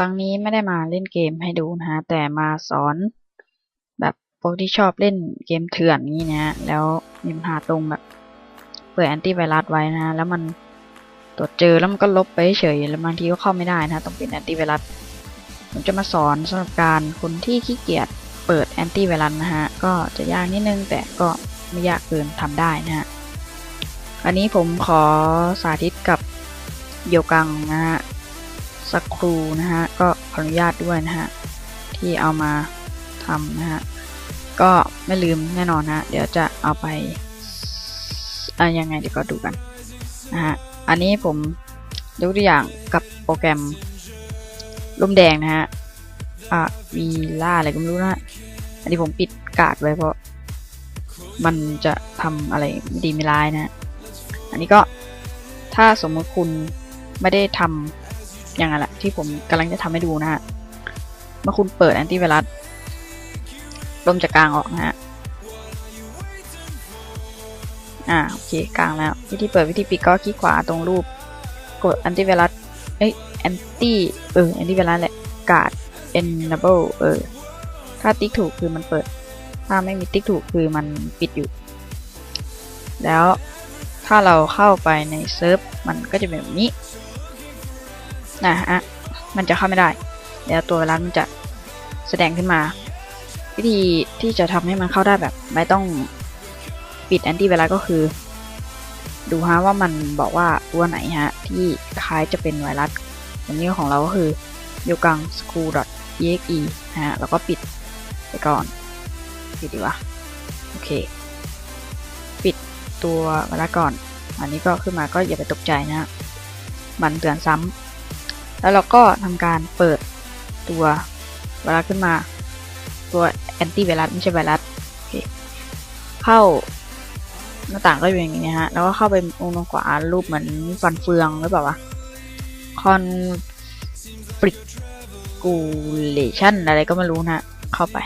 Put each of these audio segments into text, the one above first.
รั้งนี้ไม่ได้มาเล่นเกมให้ดูนะฮะแต่มาสอน แบบพวกที่ชอบเล่นเกมเถื่อนนี้นะฮะแล้วมีปัญหาตรงแบบเปิดแอนตี้ไวรัสไว้นะฮะแล้วมันตรวจเจอแล้วมันก็ลบไปเฉยแล้วบางทีก็เข้าไม่ได้นะฮะต้องเป็นแอนตี้ไวรัสผมจะมาสอนสำหรับการคนที่ขี้เกียจเปิดแอนตี้ไวรัสนะฮะก็จะยากนิดนึงแต่ก็ไม่ยากเกินทำได้นะฮะอันนี้ผมขอสาธิตกับโยกังนะฮะ สักครูนะฮะ ก็ขออนุญาตด้วยนะฮะ ที่เอามาทำนะฮะ ก็ไม่ลืมแน่นอนฮะ เดี๋ยวจะเอาไปอะยังไงเดี๋ยวก็ดูกันนะฮะ อันนี้ผมยกตัวอย่างกับโปรแกรมร่มแดงนะฮะอะวีล่าอะไรก็ไม่รู้นะฮะ อันนี้ผมปิดกาดไว้เพราะ มันจะทำอะไรไม่ดีไม่ร้ายนะ อันนี้ก็ถ้าสมมติคุณไม่ได้ทำ อย่างนั้นแหละที่ผมกำลังจะทำให้ดูนะฮะเมื่อคุณเปิดแอนตี้ไวรัสลมจะกลางออกนะฮะอ่าโอเคกลางแล้ววิธีเปิดวิธีปิดก็คลิกขวาตรงรูป กดแอนตี้ไวรัสเอ้ยแอนตี้เออแอนตี้ไวรัสแหละกาด enable เออถ้าติ๊กถูกคือมันเปิด ถ้าไม่มีติ๊กถูกคือมันปิดอยู่ แล้วถ้าเราเข้าไปในเซิร์ฟมันก็จะเป็นแบบนี้ นะฮะมันจะเข้าไม่ได้แล้วตัวไวรัสมันจะแสดงขึ้นมา วิธีที่จะทำให้มันเข้าได้แบบ ไม่ต้องปิดแอนตี้ไวรัสก็คือ ดูฮะว่ามันบอกว่าตัวไหนฮะ ที่คล้ายจะเป็นไวรัสอันนี้ของเราก็คือ y o g a n s c h o o l exe นะฮะแล้วก็ปิดไปก่อนปิดดีว่าโอเค ปิดตัวไวรัสก่อน อันนี้ก็ขึ้นมาก็อย่าไปตกใจนะฮะมันเตือนซ้ำ แล้วเราก็ทำการเปิดตัวไวรัสขึ้นมา ตัวแอนตี้ไวรัสไม่ใช่ไวรัสเข้าหน้าต่างก็เป็นอย่างนี้นะฮะ แล้วก็เข้าไปมุมขวารูปเหมือนฟันเฟืองหรือเปล่าวะ configuration อะไรก็ไม่รู้นะ เข้าไป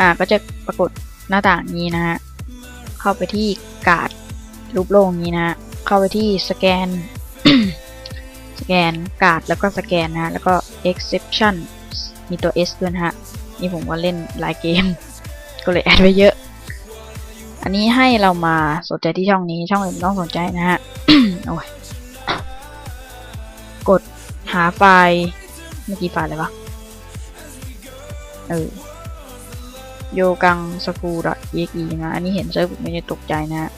อ่า ก็จะปรากฏหน้าต่างนี้นะฮะ เข้าไปที่การ์ดรูปโล่งนี้นะ เข้าไปที่สแกน สแกนการ์ดแล้วก็สแกนนะฮะ แล้วก็ exception มีตัว s ด้วยนะฮะ นี่ผมก็เล่นหลายเกม ก็เลยแอดไว้เยอะ อันนี้ให้เรามาสนใจที่ช่องนี้ช่องอื่นต้องสนใจนะฮะ โอ้ย กดหาไฟล์เมื่อกี้ไฟล์อะไรวะ เออโยกังสกูด exe นะ อันนี้เห็นเซิร์ฟไม่ได้ตกใจนะ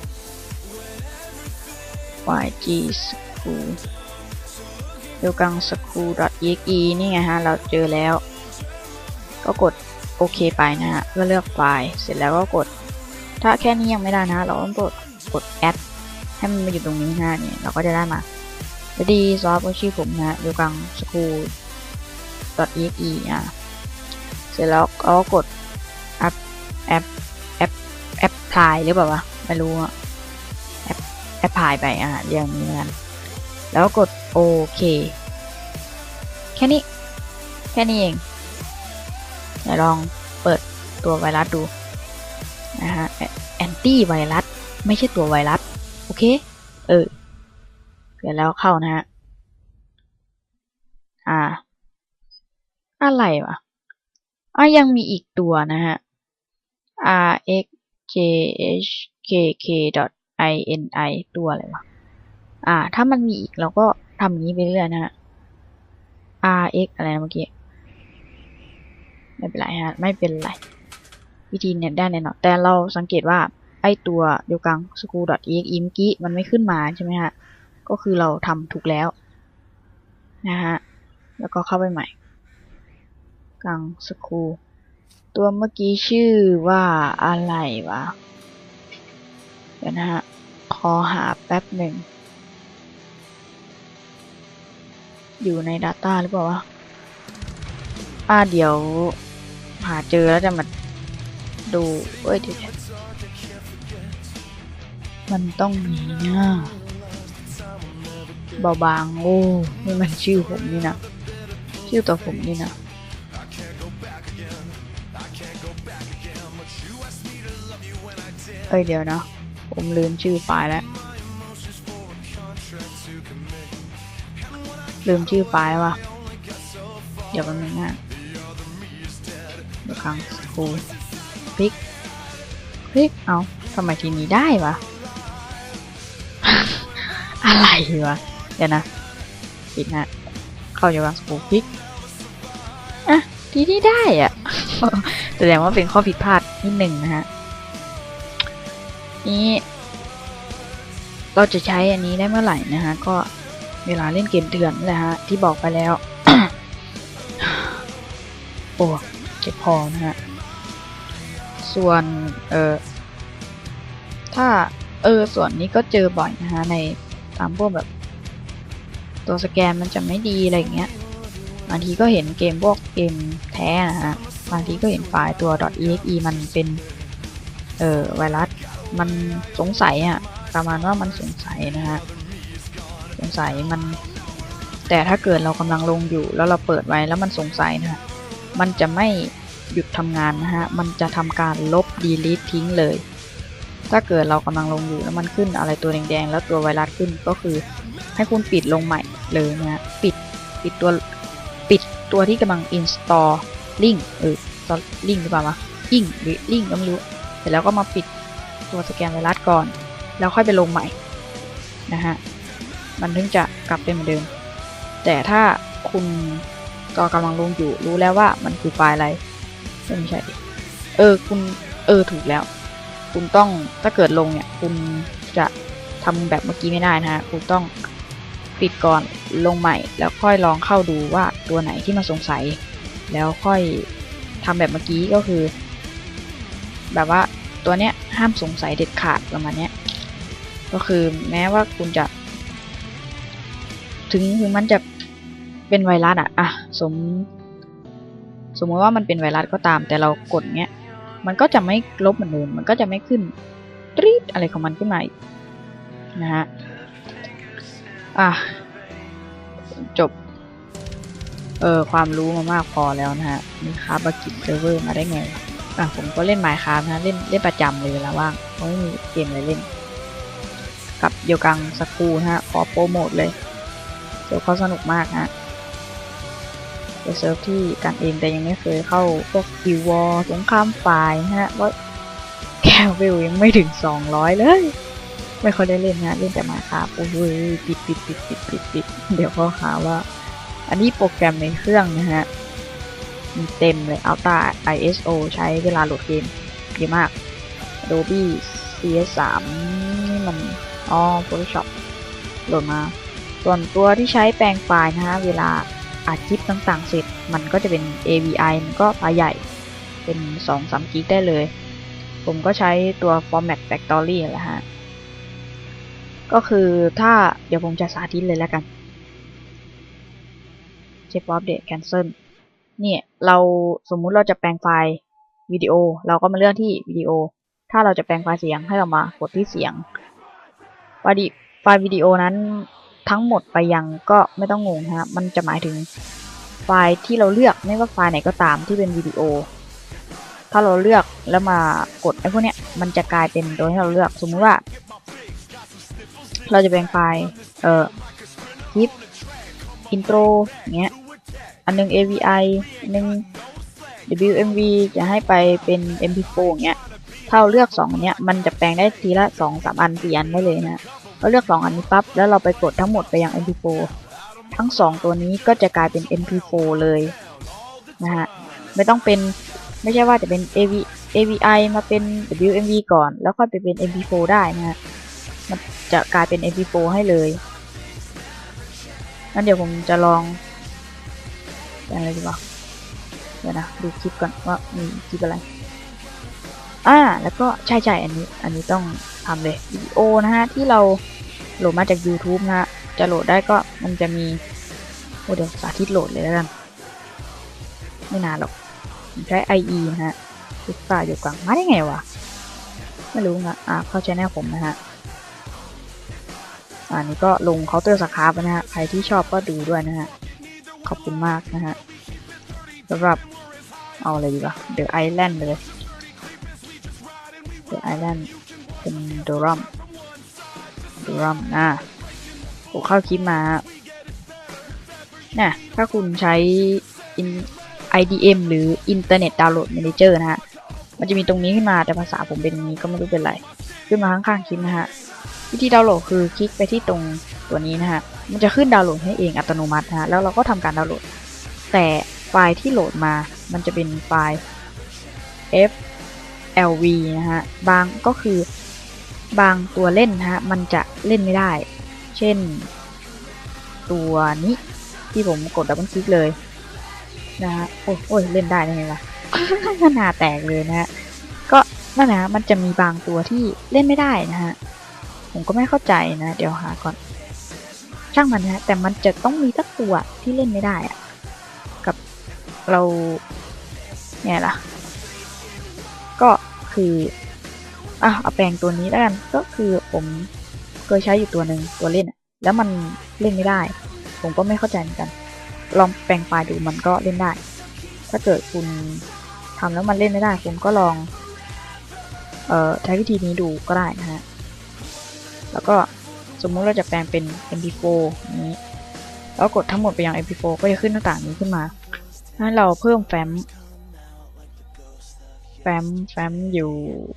ฮะ yg school โยกังสกู exe นี่ไงฮะ เราเจอแล้ว ก็กดโอเคไปนะฮะเพื่อเลือกไฟล์ เสร็จแล้วก็กด ถ้าแค่นี้ยังไม่ได้นะ เราต้องกดกด add ให้มันมาอยู่ตรงนี้นะเนี่ยเราก็จะได้มาสวัสดีซอฟต์ชื่อผมนะโยกังสกู exe อะเสร็จแล้วเราก็กดแอปแอปแอปแอปพลายหรือเปล่าวะ ไม่รู้อะแอปแอปพลายไปอะเรียงนี้กัน แล้วกดโอเค แค่นี้ แค่นี้เองเดี๋ยวลองเปิดตัวไวรัสดูนะฮะแอนตี้ไวรัสไม่ใช่ตัวไวรัส โอเค เออเดี๋ยวแล้วเข้านะฮะ อ่า อะไรวะอะยังมีอีกตัวนะฮะ r x j h k k i n i ตัวอะไรวะ อ่า ถ้ามันมีอีกเราก็ทำอย่างนี้ไปเรื่อยนะฮะ r x อะไรนะเมื่อกี้ ไม่เป็นไรฮะ ไม่เป็นไร วิธีเนี่ยได้แน่นอน แต่เราสังเกตว่าไอตัวเดียวกัน school.exe เมื่อกี้มันไม่ขึ้นมาใช่ไหมฮะ ก็คือเราทำถูกแล้วนะฮะ แล้วก็เข้าไปใหม่กังสกูตัวเมื่อกี้ชื่อว่าอะไรวะ เดี๋ยวนะฮะ ขอหาแป๊บหนึ่ง อยู่ใน Data หรือเปล่าวะอ่าเดี๋ยว หาเจอแล้วจะมาดูเอ้ยเดี๋ยวมันต้องมีนะเบาบางโอ้นี่มันชื่อผมนี่นะชื่อตัวผมนี่นะเอ้ยเดี๋ยวนะ ผมลืมชื่อไฟล์แล้ว ลืมชื่อไฟล์ว่ะ เดี๋ยวแป๊บนึงนะเดี๋ยวครั้งครูพลิกพลิกเอาทำไมทีนี้ได้วะ อะไรวะ เดี๋ยวนะปิดนะ เข้าอยู่กับสกูพลิกอะทีนี้ได้อะแสดงว่าเป็นข้อผิดพลาดนิดหนึ่งนะฮะ นี้ เราจะใช้อันนี้ได้เมื่อไหร่นะฮะ ก็ เวลาเล่นเกมเถื่อนนั่นแหละฮะที่บอกไปแล้ว โอ้เจ็บคอนะฮะ ส่วนเออถ้าเออส่วนนี้ก็เจอบ่อยนะฮะในตามพวกแบบ ตัวสแกนมันจะไม่ดีอะไรอย่างเงี้ยบางทีก็เห็นเกมพวกเกมแท้นะฮะบางทีก็เห็นไฟล์ตัว .exe มันเป็นเออไวรัสมันสงสัยอะประมาณว่ามันสงสัยนะฮะ งสัยมัน แต่ถ้าเกิดเรากำลังลงอยู่ แล้วเราเปิดไว้แล้วมันสงสัยนะฮะมันจะไม่หยุดทำงานนะฮะมันจะทำการลบ delete ทิ้งเลย ถ้าเกิดเรากำลังลงอยู่แล้วมันขึ้นอะไรตัวแดงๆแล้วตัวไวรัสขึ้นก็คือ ให้คุณปิดลงใหม่เลยนะฮะปิดปิดตัวปิดตัวที่กำลัง install ลิงเออลิงหรือเปล่าวะลิงหรือลิงก็ไม่รู้เสร็จแล้วก็มาปิดตัวสแกนไวรัสก่อน แล้วค่อยไปลงใหม่นะฮะ มันถึงจะกลับเป็นเหมือนเดิม แต่ถ้าคุณก็กำลังลงอยู่รู้แล้วว่ามันคือไฟล์อะไรไม่ใช่ เออคุณเออถูกแล้ว คุณต้องถ้าเกิดลงเนี่ย คุณจะทำแบบเมื่อกี้ไม่ได้นะฮะคุณต้องปิดก่อนลงใหม่ แล้วค่อยลองเข้าดูว่าตัวไหนที่มันสงสัย แล้วค่อยทำแบบเมื่อกี้ก็คือ แบบว่าตัวเนี้ยห้ามสงสัยเด็ดขาดประมาณเนี้ยก็คือแม้ว่าคุณจะ ถึงถึงมันจะเป็นไวรัสอะอะสม สมมติว่ามันเป็นไวรัสก็ตาม แต่เรากดเนี้ย มันก็จะไม่ลบเหมือนเดิมมันก็จะไม่ขึ้นตรีดอะไรของมันขึ้นมาอีกนะฮะอะจบ เออความรู้มามากพอแล้วนะฮะมีคาบากิเซิร์ฟเวอร์มาได้ไงอะผมก็เล่นไมค์คานะเล่นเล่นประจำเลยเวลาว่างเพราะไม่มีเกมอะไรเล่น กับเดียวกังสกูนะฮะขอโปรโมทเลย ซิร์ฟเขาสนุกมากนะเป็นเซิร์ฟที่กันเองแต่ยังไม่เคยเข้าพวกกิววอสงครามฝ่ายนะฮะว่าแคลเวลยังไม่ถึง200เลย ไม่ค่อยได้เล่นนะเล่นแต่มาครับโอ้ยปิดปิดปิดปิดปิดปิดเดี๋ยวเขาหาว่า อันนี้โปรแกรมในเครื่องนะฮะมีเต็มเลย Ultra ISO ใช้เวลาโหลดเกมเยอะมาก Adobe CS3 นี่มันอ๋อ Photoshop โหลดมา ส่วนตัวที่ใช้แปลงไฟล์นะฮะเวลาอัดคลิปต่างๆ เสร็จมันก็จะเป็น AVI มันก็ไฟล์ใหญ่เป็น 2-3 กิกได้เลย ผมก็ใช้ตัว Format Factory แหละฮะ ก็คือถ้าเดี๋ยวผมจะสาธิตเลยแล้วกัน เช็คอัปเดต cancel เนี่ยเราสมมุติเราจะแปลงไฟล์วิดีโอ เราก็มาเลือกที่วิดีโอ ถ้าเราจะแปลงไฟล์เสียงให้เรามากดที่เสียงไฟล์ไฟล์วิดีโอนั้น ทั้งหมดไปยังก็ไม่ต้องงงฮะมันจะหมายถึงไฟล์ที่เราเลือกไม่ว่าไฟล์ไหนก็ตามที่เป็นวิดีโอ ถ้าเราเลือกแล้วมากดไอ้พวกเนี้ยมันจะกลายเป็นโดยที่เราเลือกสมมุติว่า เราจะแบ่งไฟล์เอ่อคลิปอินโทรเงี้ยอันนึง AVI อันนึง WMV จะให้ไปเป็น MP4 เงี้ยถ้าเราเลือก2อันเนี้ยมันจะแปลงได้ทีละ 2 3 อัน4อันได้เลยนะ เราเลือก2อันนี้ปั๊บแล้วเราไปกดทั้งหมดไปยัง MP4 ทั้ง 2 ตัวนี้ก็จะกลายเป็น MP4 เลยนะฮะไม่ต้องเป็นไม่ใช่ว่าจะเป็น AV AVI มาเป็น WMV ก่อน แล้วค่อยไปเป็น MP4 ได้นะฮะมันจะกลายเป็น MP4 ให้เลยงั้นเดี๋ยวผมจะลองเป็นอะไรดีวะเดี๋ยวนะดูคลิปก่อนว่ามีคลิปอะไรอ่าแล้วก็ใช่ใช่อันนี้ อันนี้ต้องทำเลยวิดีโอนะฮะที่เรา โหลดมาจาก YouTube นะฮะจะโหลดได้ก็มันจะมีโอ้เดี๋ยวสาธิตโหลดเลยแล้วกัน ไม่นานหรอกใช้ IE นะฮะพิกฟ้าอยู่กลางมาได้ไงวะ ไม่รู้นะอ่าเข้าชแนลผมนะฮะอันนี้ก็ลงเคาน์เตอร์สครับนะฮะ ใครที่ชอบก็ดูด้วยนะฮะ ขอบคุณมากนะฮะสำหรับเอาอะไรดีวะ The Island เลย The Island เป็นโดรัม ดอรัมนะผมเข้าคลิปมานะถ้าคุณใช้ IDM หรือ Internet Download Manager นะฮะ มันจะมีตรงนี้ขึ้นมาแต่ภาษาผมเป็นนี้ก็ไม่รู้เป็นไร ขึ้นมาข้างๆคลิปนะฮะ วิธีดาวน์โหลดคือคลิกไปที่ตรงตัวนี้นะฮะ มันจะขึ้นดาวน์โหลดให้เองอัตโนมัตินะฮะ แล้วเราก็ทำการดาวน์โหลด แต่ไฟล์ที่โหลดมา มันจะเป็นไฟล์ FLV นะฮะ บางก็คือ บางตัวเล่นนะฮะ มันจะเล่นไม่ได้ เช่น ตัวนี้ที่ผมกดดับเบิลคลิกเลยนะฮะโอ้ยโอ้ยเล่นได้ได้ไงวะหน้าแตกเลยนะฮะก็นั่นนะฮะมันจะมีบางตัวที่เล่นไม่ได้นะฮะผมก็ไม่เข้าใจนะ เดี๋ยวหาก่อน ช่างมันนะฮะแต่มันจะต้องมีสักตัวที่เล่นไม่ได้อะกับเราเนี่ยล่ะ ก็คือ อะเอาแปลงตัวนี้แล้วกัน ก็คือผมเคยใช้อยู่ตัวหนึ่งตัวเล่น แล้วมันเล่นไม่ได้ ผมก็ไม่เข้าใจเหมือนกัน ลองแปลงไฟล์ดูมันก็เล่นได้ ถ้าเกิดคุณทำแล้วมันเล่นไม่ได้ คุณก็ลองเอ่อใช้วิธีนี้ดูก็ได้นะฮะ แล้วก็สมมุติเราจะแปลงเป็น mp4 นี้ แล้วกดทั้งหมดไปยัง mp4 ก็จะขึ้นหน้าต่างนี้ขึ้นมา ให้เราเพิ่มแฟ้ม แฟ้มแฟ้มอยู่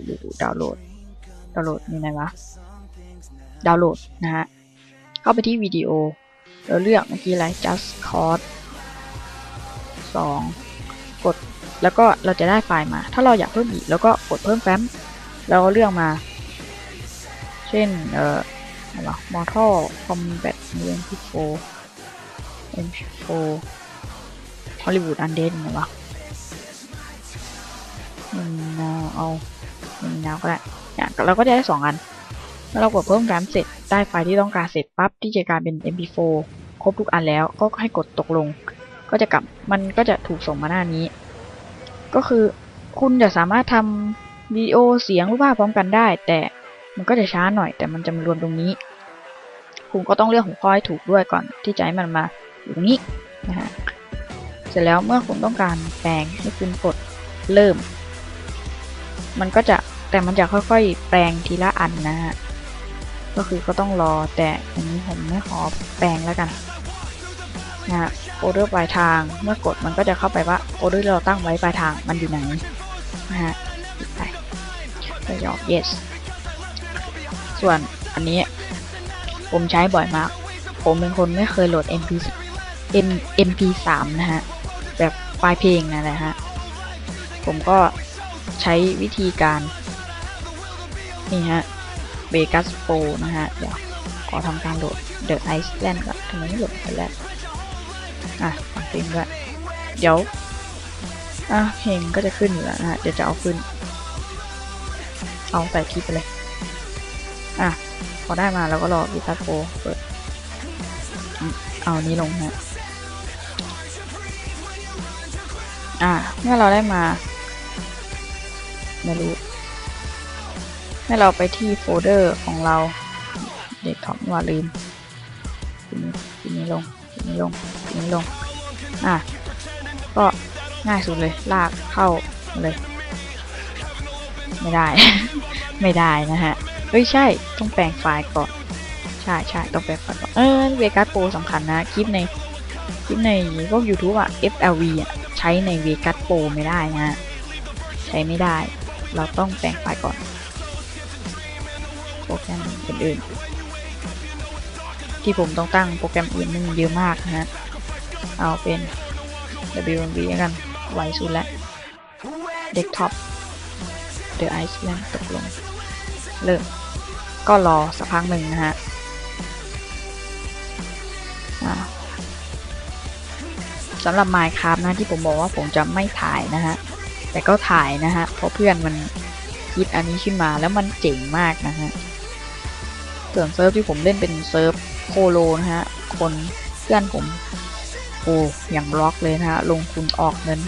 อยู่ดาวน์โหลด ดาวน์โหลดมีไหนวะ ดาวน์โหลดนะฮะ เข้าไปที่วิดีโอ เราเลือกเมื่อกี้อะไร just cause 2 กด แล้วก็เราจะได้ไฟล์มา ถ้าเราอยากเพิ่มอีก แล้วก็กดเพิ่มแฟ้มแล้วเลือกมา เช่น เอ่ออะไรวะ Mortal Kombat MP4 MP4 Hollywood Undead ไหนวะหนึ่งนาวเอาหนึ่งาวก็ได้เนี่ยเราก็จะได้สองอัน แล้วเรากดเพิ่มแฟ้มเสร็จได้ไฟล์ที่ต้องการเสร็จปั๊บที่จะกลายเป็น MP4 ครบทุกอันแล้วก็ให้กดตกลง ก็จะกลับมันก็จะถูกส่งมาหน้านี้ ก็คือคุณจะสามารถทำวิดีโอเสียงรูปภาพพร้อมกันได้ แต่มันก็จะช้าหน่อย แต่มันจะมารวมตรงนี้ คุณก็ต้องเลือกหัวข้อให้ถูกด้วยก่อนที่จะให้มันมาอยู่ตรงนี้นะฮะเสร็จแล้วเมื่อคุณต้องการแปลงให้คุณกดเริ่ม มันก็จะแต่มันจะค่อยๆ แปลงทีละอันนะฮะก็คือก็ต้องรอแต่อันนี้ผมไม่ขอแปลงแล้วกันนะฮะโอเดอร์ปลายทางเมื่อกดมันก็จะเข้าไปว่าโอเดอร์เราตั้งไว้ปลายทางมันอยู่ไหนนะฮะปิดไปก็ยอก yes ส่วนอันนี้ผมใช้บ่อยมาก ผมเป็นคนไม่เคยโหลด MP M MP3 นะฮะ แบบไฟล์เพลงนั่นะฮะ ผมก็ ใช้วิธีการ นี่ฮะ Vegas Pro นะฮะ เดี๋ยวขอทำการโหลด The Iceland ก่อนทำไมไม่โหลดไปแล้วอะฟังเพลงด้วยเดี๋ยวอะเพลงก็จะขึ้นอยู่แล้วนะฮะ เดี๋ยวจะเอาขึ้น เอาใส่คลิปไปเลย อะ พอได้มาแล้วก็รอ Vegas Pro เปิด เอานี้ลงฮะ อ่าเมื่อเราได้มา ไม่รู้ ให้เราไปที่โฟลเดอร์ของเรา เด็กท็อปว่าลืมทีนี้ทีนี้ลงทีนี้ลงทีนี้ลง อะ ก็ง่ายสุดเลย ลากเข้าเลย ไม่ได้ ไม่ได้นะฮะ เฮ้ย ใช่ ต้องแปลงไฟล์ก่อน ใช่ใช่ต้องแปลงไฟล์ก่อน เออเวกัสโปรสำคัญนะ คลิปใน คลิปในพวก YouTube อะ FLV อะใช้ใน Vegas Pro ไม่ได้นะฮะใช้ไม่ได้ เราต้องแปลงไฟล์ก่อนโปรแกรมอื่นๆที่ผมต้องตั้งโปรแกรมอื่นมันเยอะมากนะฮะ เอาเป็น WMV กัน ไวสุดแล้ว Desktop The Iceland ตกลง เริ่ม ก็รอสักพักหนึ่งนะฮะสำหรับ Minecraft นะที่ผมบอกว่าผมจะไม่ถ่ายนะฮะ แต่ก็ถ่ายนะฮะเพราะเพื่อนมันคิดอันนี้ขึ้นมาแล้วมันเจ๋งมากนะฮะส่วนเซิร์ฟที่ผมเล่นเป็นเซิร์ฟโคโลนะฮะคนเพื่อนผมโอ้อย่างบล็อกเลยนะฮะลงทุนออกเงิน